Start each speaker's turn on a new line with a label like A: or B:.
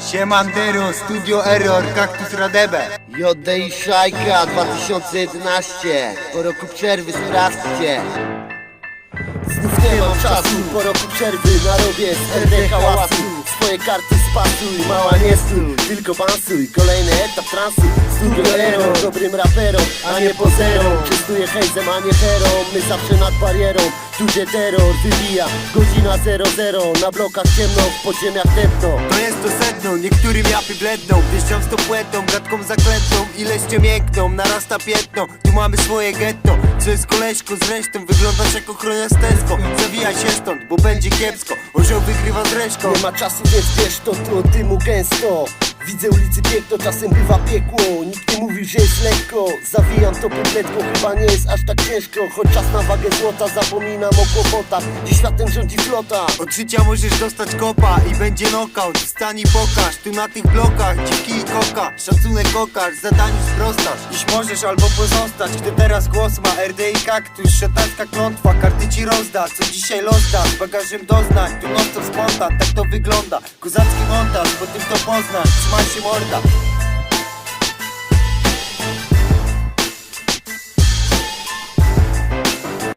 A: Siemandero, Studio Error, Kaktus Radebe.
B: JDI Szajka 2011 Po roku przerwy sprawdźcie. Znów nie mam czasu. Po roku przerwy narobię z RD hałasu. Swoje karty spasuj, mała nie stój Tylko bansuj, kolejny etap transu. Studio Error, dobrym raperom, a nie pozerom Czystuję hejzem, a nie herą My zawsze nad barierą. Gdzie terror wybija Godzina 00 Na blokach ciemno, w podziemiach tępno
A: To jest to sedno, niektórym japy bledną. Pieszczą z tą płetą, bratką zaklętą Ileście miękną, narasta piętno. Tu mamy swoje getto, co jest koleżką Zresztą wyglądasz jak ochroniarz Tesco Zawijaj się stąd, bo będzie kiepsko. Orzeł wygrywa z
B: Nie ma czasu, więc wiesz to, tu od dymu gęsto Widzę ulicy piękno, czasem bywa piekło. Nikt nie mówił, że jest lekko. Zawijam to pytletką, chyba nie jest aż tak ciężko. Choć czas na wagę złota, zapominam o kłopotach. Dziś światem rządzi flota.
A: Od życia możesz dostać kopa i będzie knockout. Wstań i pokaż, tu na tych blokach. Dziki i koka, szacunek okaż Zadaniu sprostasz, dziś możesz albo pozostać Gdy teraz głos ma RD i kaktus. Szatańska klątwa, karty ci rozda. Co dzisiaj los da, z bagażem doznań Tu non spontan, tak to wygląda. Kozacki montaż, po tym to poznasz máximo morda